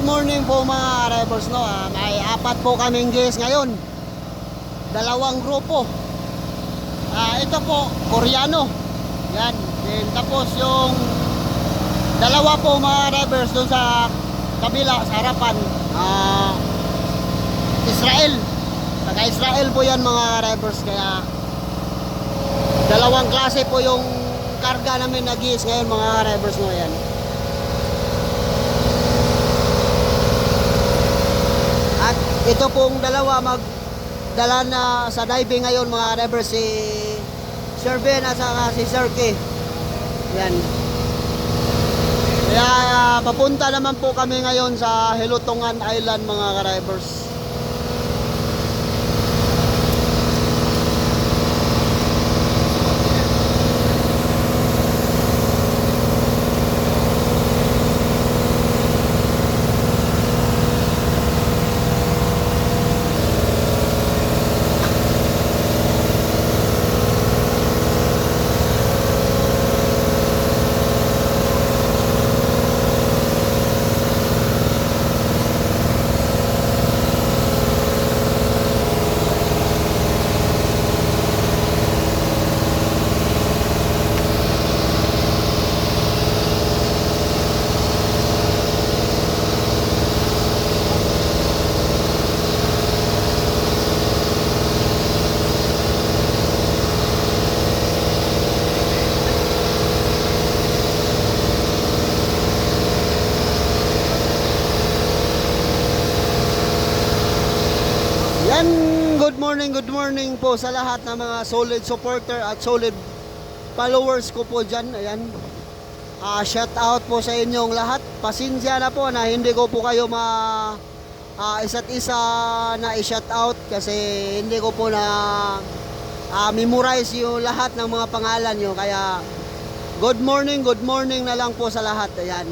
good morning po mga drivers no. Ah, may apat po kaming guys ngayon. Dalawang grupo. Ah, ito po Koreano. Yan. Then tapos yung dalawa po mga drivers doon sa kabila sa harapan. Ah, Israel. Taga Israel po yan mga drivers kaya dalawang klase po yung karga namin na gis ngayon mga drivers no yan. At ito pong dalawa magdala na sa diving ngayon mga drivers si Sir Ben at saka si Sir K. Yan. Kaya ah, papunta naman po kami ngayon sa Hilutungan Island mga drivers. Yan, good morning, good morning po sa lahat ng mga solid supporter at solid followers ko po dyan. Ayan. Ah, shout out po sa inyong lahat. Pasensya na po na hindi ko po kayo ma ah, isa't isa na i-shout out kasi hindi ko po na ah, memorize yung lahat ng mga pangalan nyo. Kaya good morning, good morning na lang po sa lahat. Ayan.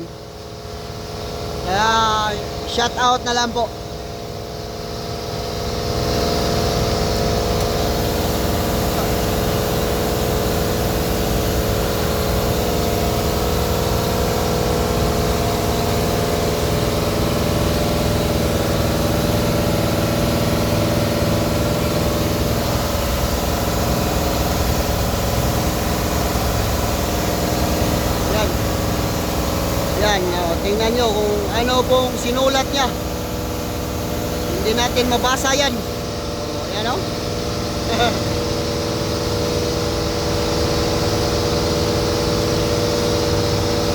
Kaya shout out na lang po. Yan. Yan, oh, tingnan nyo kung ano pong sinulat niya. Hindi natin mabasa yan. Oh, yan o.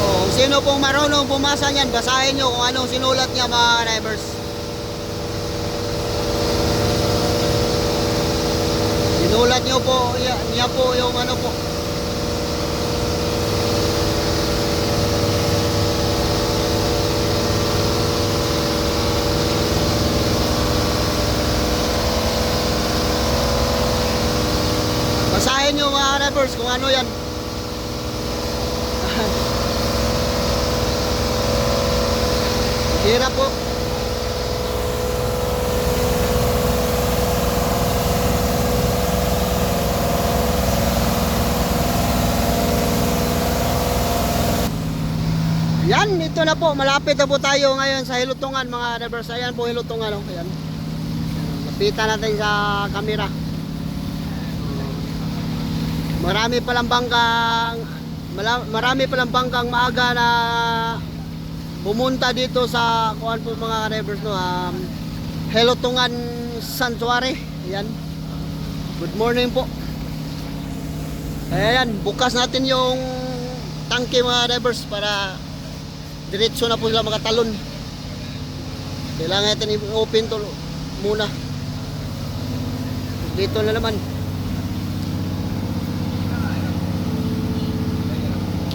oh, sino pong marunong bumasa niyan, basahin nyo kung anong sinulat niya mga drivers. Sinulat nyo po, niya po yung ano po. Basahin nyo mga drivers kung ano yan. Hirap po. Yan, ito na po. Malapit na po tayo ngayon sa Hilutungan mga drivers. Ayan po Hilutungan. Oh. Ayan. Lapitan natin sa camera. Marami palang bangkang marami palang bangkang maaga na pumunta dito sa kuan po mga drivers no um, Helotungan Sanctuary. Ayan. Good morning po. Ayan, bukas natin yung tangke mga drivers para diretso na po sila makatalon. Kailangan natin i-open to muna. Dito na naman.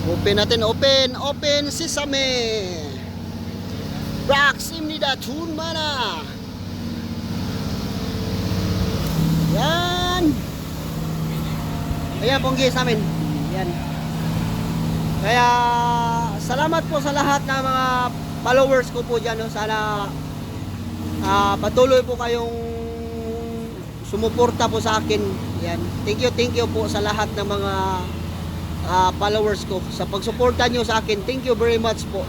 Open natin, open, open sesame. Proximidad mana. Yan. Ayan pong guys namin. Yan. Kaya salamat po sa lahat ng mga followers ko po dyan. No? Sana ah, patuloy po kayong sumuporta po sa akin. Yan. Thank you, thank you po sa lahat ng mga ah, followers ko sa pagsuporta nyo sa akin. Thank you very much po.